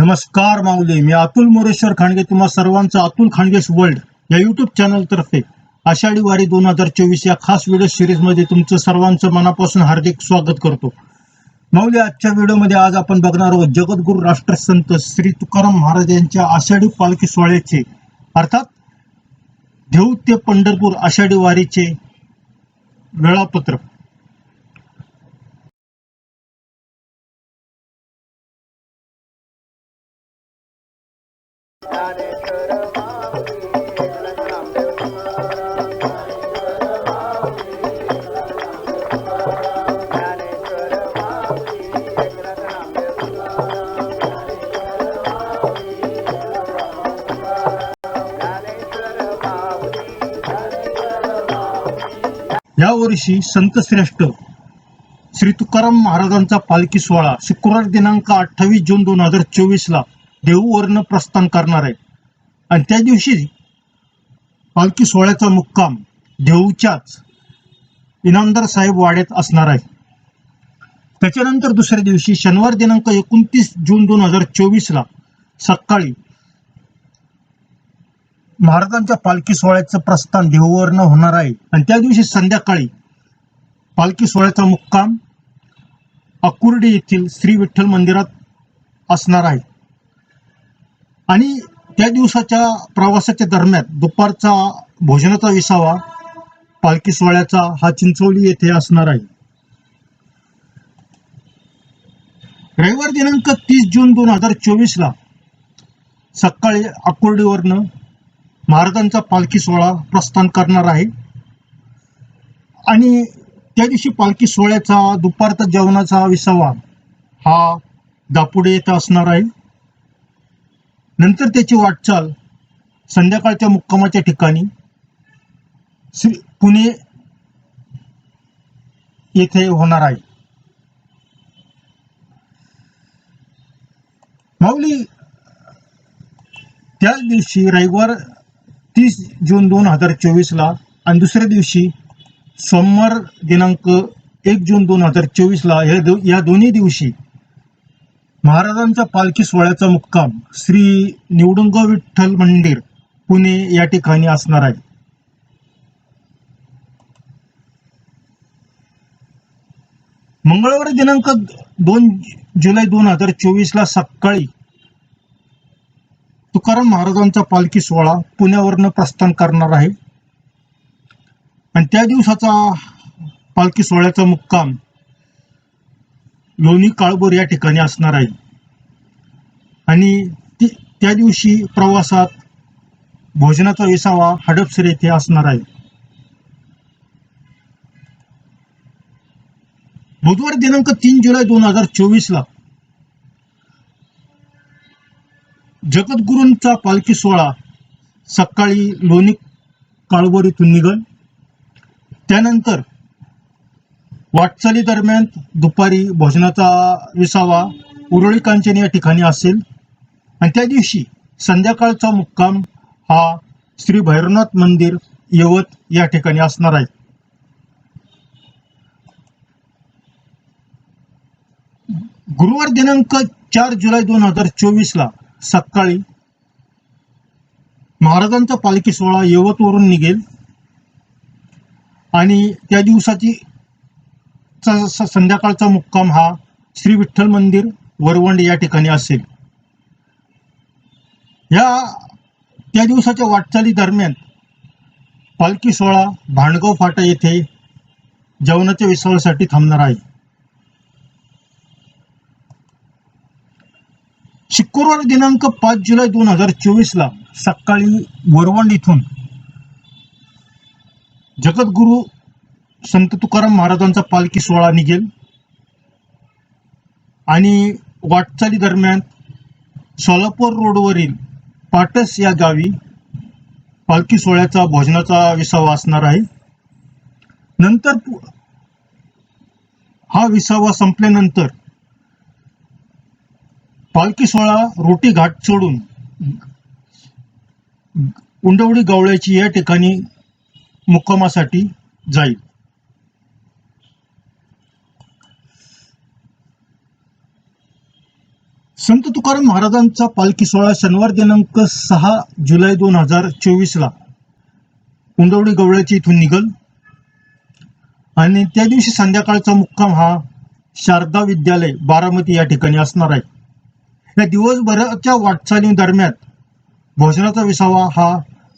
नमस्कार माऊली मी अतुल मोरेश्वर खांडगे तुम्हा सर्वांचं अतुल खांडगेस वर्ल्ड या युट्यूब चॅनल तर्फे आषाढी वारी दोन हजार चोवीस या खास व्हिडिओ सिरीजमध्ये तुमचं सर्वांचं मनापासून हार्दिक स्वागत करतो. माऊली आजच्या व्हिडिओमध्ये आज आपण बघणार आहोत जगद्गुरु राष्ट्रसंत श्री तुकाराम महाराज यांच्या आषाढी पालखी सोहळ्याचे अर्थात देऊ ते पंढरपूर आषाढी वारीचे वेळापत्रक. यावर्षी संतश्रेष्ठ श्री तुकाराम महाराजांचा पालखी सोहळा शुक्रवार दिनांक अठ्ठावीस जून दोन हजार चोवीस ला देहूवरनं प्रस्थान करणार आहे. आणि त्या दिवशी पालखी सोहळ्याचा मुक्काम देहूच्याच इनामदार साहेब वाड्यात असणार आहे. त्याच्यानंतर दुसऱ्या दिवशी शनिवार दिनांक एकोणतीस जून दोन हजार चोवीस ला सकाळी महाराजांच्या पालखी सोहळ्याचं प्रस्थान देहूवरनं होणार आहे. आणि त्या दिवशी संध्याकाळी पालखी सोहळ्याचा मुक्काम अकुर्डी येथील श्री विठ्ठल मंदिरात असणार आहे. आणि त्या दिवसाच्या प्रवासाच्या दरम्यान दुपारचा भोजनाचा विसावा पालखी सोहळ्याचा हा चिंचोली येथे असणार आहे. रविवार दिनांक तीस जून दोन हजार चोवीस ला सकाळी अकुर्डीवरनं महाराजांचा पालखी सोहळा प्रस्थान करणार आहे. आणि त्या दिवशी पालखी सोहळ्याचा दुपारचा जेवणाचा विसावा. हा दापुडे येथे असणार आहे. नंतर त्याची वाटचाल संध्याकाळच्या मुक्कामाच्या ठिकाणी. श्री पुणे येथे होणार आहे. माऊली त्याच दिवशी रविवार तीस जून दोन हजार चोवीसला आणि दुसऱ्या दिवशी सोमवार दिनांक एक जून दोन हजार चोवीस ला या दो या दोन्ही दिवशी महाराजांचा पालखी सोहळ्याचा मुक्काम श्री निवडुंग विठ्ठल मंदिर पुणे या ठिकाणी असणार आहे. मंगळवारी दिनांक दोन जुलै दोन हजार चोवीस ला सकाळी तुकाराम महाराजांचा पालखी सोहळा पुण्यावरनं प्रस्थान करणार आहे. आणि त्या दिवसाचा पालखी सोहळ्याचा मुक्काम लोणी काळभोर या ठिकाणी असणार आहे. आणि ती- त्या दिवशी प्रवासात भोजनाचा विसावा हडपसर येथे असणार आहे. बुधवार दिनांक तीन जुलै दोन हजार चोवीस ला जगद्गुरूंचा पालखी सोहळा सकाळी लोणी काळबोरीतून निघल. त्यानंतर वाटचाली दरम्यान दुपारी भोजनाचा विसावा उरळी कांचन या ठिकाणी असेल. आणि त्या दिवशी संध्याकाळचा मुक्काम हा श्री भैरवनाथ मंदिर यवत या ठिकाणी असणार आहे. गुरुवार दिनांक चार जुलै दोन हजार चोवीस ला सकाळी महाराजांचा पालखी सोहळा यवतवरून निघेल. आणि त्या दिवसाची संध्याकाळचा मुक्काम हा श्री विठ्ठल मंदिर वरवंड या ठिकाणी असेल. या त्या दिवसाच्या वाटचाली दरम्यान पालखी सोहळा भांडगाव फाटा येथे जेवणाच्या विसावासाठी थांबणार आहे. शुक्रवार दिनांक पाच जुलै दोन हजार चोवीस ला सकाळी वरवंड इथून जगद्गुरु संत तुकाराम महाराजांचा पालखी सोहळा निघेल. आणि वाटचाली दरम्यान सोलापूर रोडवरील पाटस या गावी पालखी सोहळ्याचा भोजनाचा विसावा असणार आहे. नंतर हा विसावा संपल्यानंतर पालखी सोहळा रोटी घाट सोडून उंडवडी गावळ्याची या ठिकाणी मुक्कामासाठी जाईल. संत तुकाराम महाराजांचा पालखी सोहळा शनिवार दिनांक सहा जुलै दोन हजार चोवीस ला गवळ्याची इथून निघल. आणि त्या दिवशी संध्याकाळचा मुक्काम हा शारदा विद्यालय बारामती या ठिकाणी असणार आहे. या दिवसभराच्या वाटचाली दरम्यान भोजनाचा विसावा हा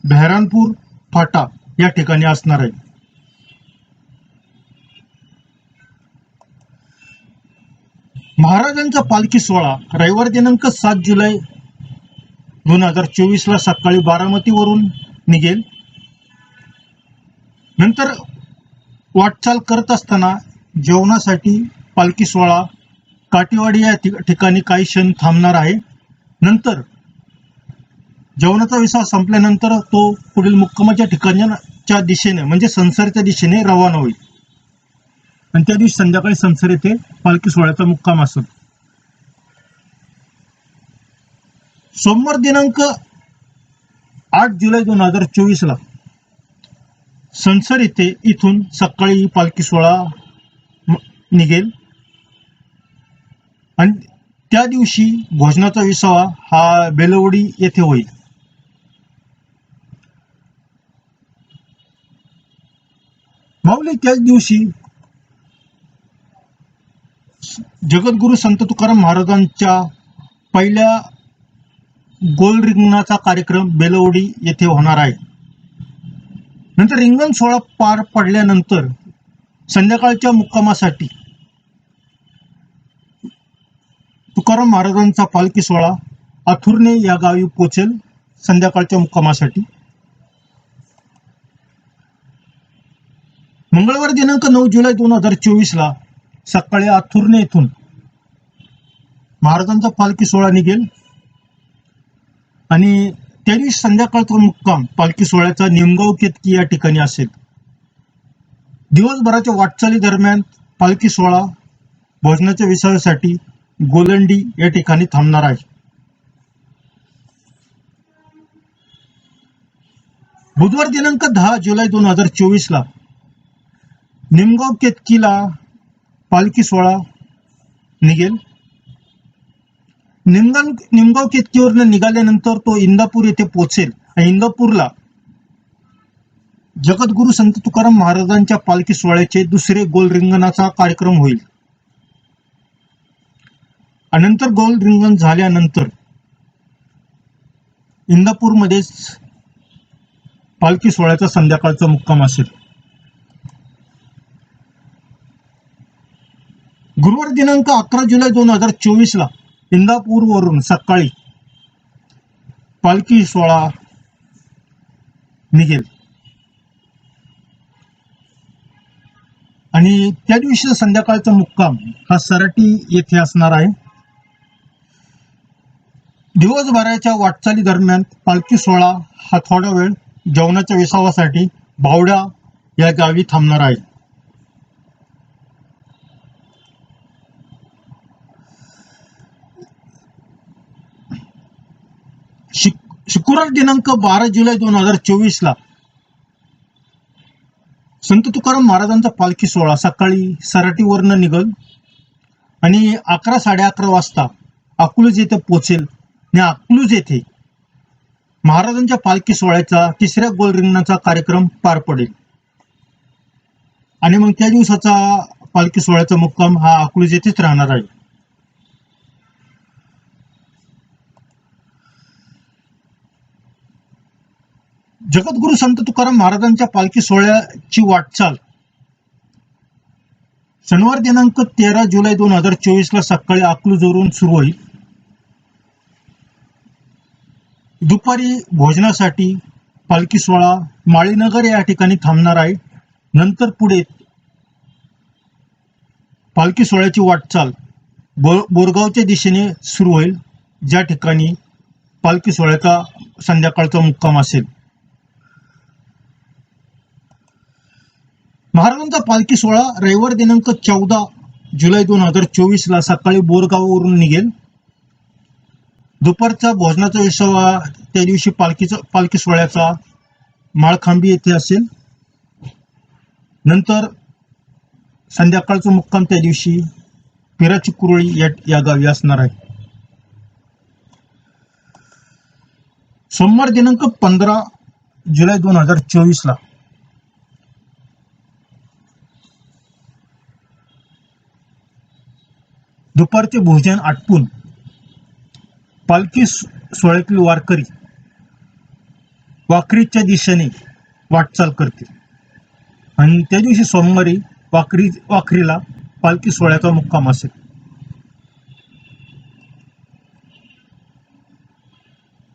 बेहरानपूर फाटा या ठिकाणी असणार आहे. महाराजांचा पालखी सोहळा रविवार दिनांक सात जुलै दोन हजार चोवीस ला सकाळी बारामतीवरून निघेल. नंतर वाटचाल करत असताना जेवणासाठी पालखी सोहळा काटेवाडी या ठिकाणी काही क्षण थांबणार आहे. नंतर जेवणाचा विसा संपल्यानंतर तो पुढील मुक्कामाच्या च्या दिशेने म्हणजे संसारच्या दिशेने रवाना होईल. आणि त्या दिवशी संध्याकाळी संसार येथे पालखी सोहळ्याचा मुक्काम असत सोमवार दिनांक आठ जुलै दोन हजार चोवीस ला संसार येथे इथून सकाळी पालखी सोहळा निघेल. आणि त्या दिवशी भोजनाचा विसावा हा बेलवडी येथे होईल. माऊली त्याच दिवशी जगद्गुरु संत तुकाराम महाराजांच्या पहिल्या गोल रिंगणाचा कार्यक्रम बेलवडी येथे होणार आहे. नंतर रिंगण सोहळा पार पडल्यानंतर संध्याकाळच्या मुक्कामासाठी तुकाराम महाराजांचा पालखी सोहळा अथुर्ने या गावी पोचेल संध्याकाळच्या मुक्कामासाठी. मंगळवार दिनांक नऊ जुलै दोन हजार चोवीस ला सकाळी आथुर्णे येथून महाराजांचा पालखी सोहळा निघेल. आणि त्या दिवशी संध्याकाळचा मुक्काम पालखी सोहळ्याचा निमगाव केतकी या ठिकाणी असेल. दिवसभराच्या वाटचाली दरम्यान पालखी सोहळा भोजनाच्या विसरासाठी गोलंडी या ठिकाणी थांबणार आहे. बुधवार दिनांक दहा जुलै दोन हजार चोवीस ला निमगाव केतकीला पालखी सोहळा निघेल. निमगाव निमगाव केतकीवरनं निघाल्यानंतर तो इंदापूर येथे पोचेल आणि इंदापूरला जगद्गुरु संत तुकाराम महाराजांच्या पालखी सोहळ्याचे दुसरे गोल रिंगणाचा कार्यक्रम होईल. अनंतर गोल रिंगण झाल्यानंतर इंदापूरमध्येच पालखी सोहळ्याचा संध्याकाळचा मुक्काम असेल. गुरुवार दिनांक अकरा जुलै दोन हजार चोवीस ला इंदापूर वरून सकाळी पालखी सोहळा निघेल. आणि त्या दिवशी संध्याकाळचा मुक्काम हा सराटी येथे असणार आहे. दिवसभराच्या वाटचाली दरम्यान पालखी सोहळा हा थोडा वेळ जेवणाच्या विसावासाठी बावडा या गावी थांबणार आहे. शुक- दिनांक बारा जुलै दोन हजार चोवीस ला संत तुकाराम महाराजांचा पालखी सोहळा सकाळी सराटीवरनं निघल आणि अकरा साडे अकरा वाजता अकलूज येथे पोचेल. आणि अकलूज येथे महाराजांच्या पालखी सोहळ्याचा तिसऱ्या गोल रिंगणाचा कार्यक्रम पार पडेल. आणि मग त्या दिवसाचा पालखी सोहळ्याचा मुक्काम हा अकलूज येथेच राहणार आहे. जगद्गुरु संत तुकाराम महाराजांच्या पालखी सोहळ्याची वाटचाल. शनिवार दिनांक तेरा जुलै दोन हजार चोवीस ला सकाळी अकलूजवरून सुरू होईल. दुपारी भोजनासाठी पालखी सोहळा माळीनगर या ठिकाणी थांबणार आहे. नंतर पुढे पालखी सोहळ्याची वाटचाल बो बोरगावच्या दिशेने सुरू होईल. ज्या ठिकाणी पालखी सोहळ्याचा संध्याकाळचा मुक्काम असेल. महाराजांचा पालखी सोहळा रविवार दिनांक चौदा जुलै दोन हजार चोवीस ला सकाळी बोरगाववरून निघेल. दुपारचा भोजनाचा उत्सव त्या दिवशी पालखीचा पालखी सोहळ्याचा माळखांबी येथे असेल. नंतर संध्याकाळचा मुक्काम त्या दिवशी पिराची कुरळी या या गावी असणार आहे. सोमवार दिनांक पंधरा जुलै दोन हजार चोवीस ला दुपारचे भोजन आटपून पालखी सोळ्यातील वारकरी वाकरीच्या दिशेने वाटचाल करते आणि त्या दिवशी सोमवारी वाकरी वाखरीला पालखी सोहळ्याचा मुक्काम असेल.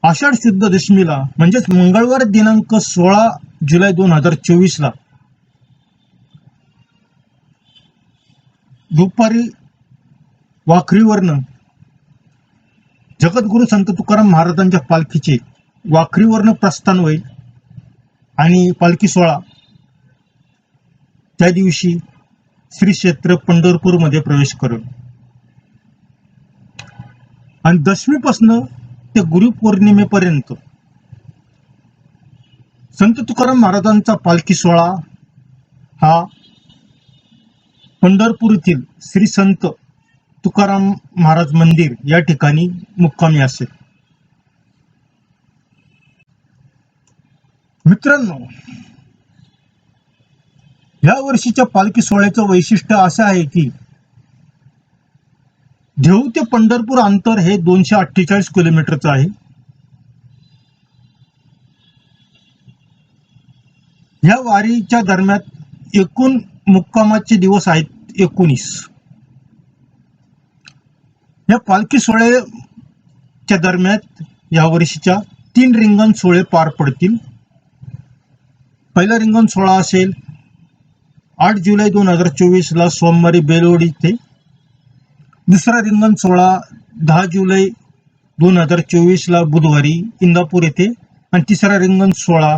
आषाढ शुद्ध दशमीला म्हणजेच मंगळवार दिनांक सोळा जुलै दोन हजार चोवीस ला दुपारी वाखरीवरनं. जगद्गुरु संत तुकाराम महाराजांच्या पालखीचे वाखरीवरनं प्रस्थान होईल आणि पालखी सोहळा. त्या दिवशी श्री क्षेत्र पंढरपूरमध्ये प्रवेश करेल. आणि दशमीपासनं ते गुरुपौर्णिमेपर्यंत संत तुकाराम महाराजांचा पालखी सोहळा हा पंढरपूर येथील श्री संत तुकाराम महाराज मंदिर या ठिकाणी मुक्कामी असेल. मित्रांनो या वर्षीच्या पालखी सोहळ्याचं वैशिष्ट्य असं आहे की देऊ ते पंढरपूर अंतर हे दोनशे अठ्ठेचाळीस किलोमीटरचं आहे. या वारीच्या दरम्यान एकूण मुक्कामाचे दिवस आहेत एकोणीस. या पालखी सोहळ्याच्या दरम्यान या वर्षीच्या तीन रिंगण सोहळे पार पडतील. पहिला रिंगण सोहळा असेल आठ जुलै दोन हजार चोवीसला सोमवारी बेलोड इथे. दुसरा रिंगण सोहळा दहा जुलै दोन हजार चोवीसला बुधवारी इंदापूर येथे. आणि तिसरा रिंगण सोहळा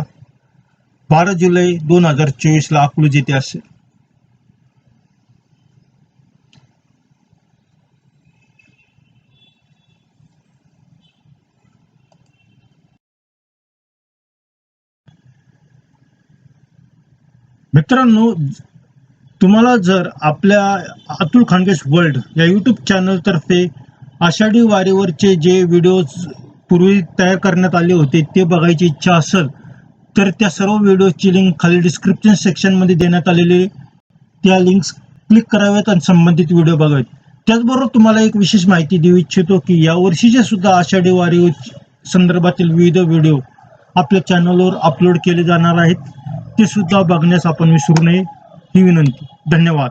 बारा जुलै दोन हजार चोवीसला अकलूज येथे असेल. मित्रांनो तुम्हाला जर आपल्या अतुल खानगेश वर्ल्ड या यूट्यूब चॅनलतर्फे आषाढी वारीवरचे जे व्हिडिओज पूर्वी तयार करण्यात आले होते ते बघायची इच्छा असेल तर त्या सर्व व्हिडिओची लिंक खाली डिस्क्रिप्शन सेक्शनमध्ये देण्यात आलेले त्या लिंक्स क्लिक कराव्यात आणि संबंधित व्हिडिओ बघावेत. त्याचबरोबर तुम्हाला एक विशेष माहिती देऊ इच्छितो की यावर्षीचे सुद्धा आषाढी वारी संदर्भातील विविध व्हिडिओ आपल्या चॅनलवर अपलोड केले जाणार आहेत. ते सुद्धा बघण्यास आपण विसरू नये. ही विनंती. धन्यवाद.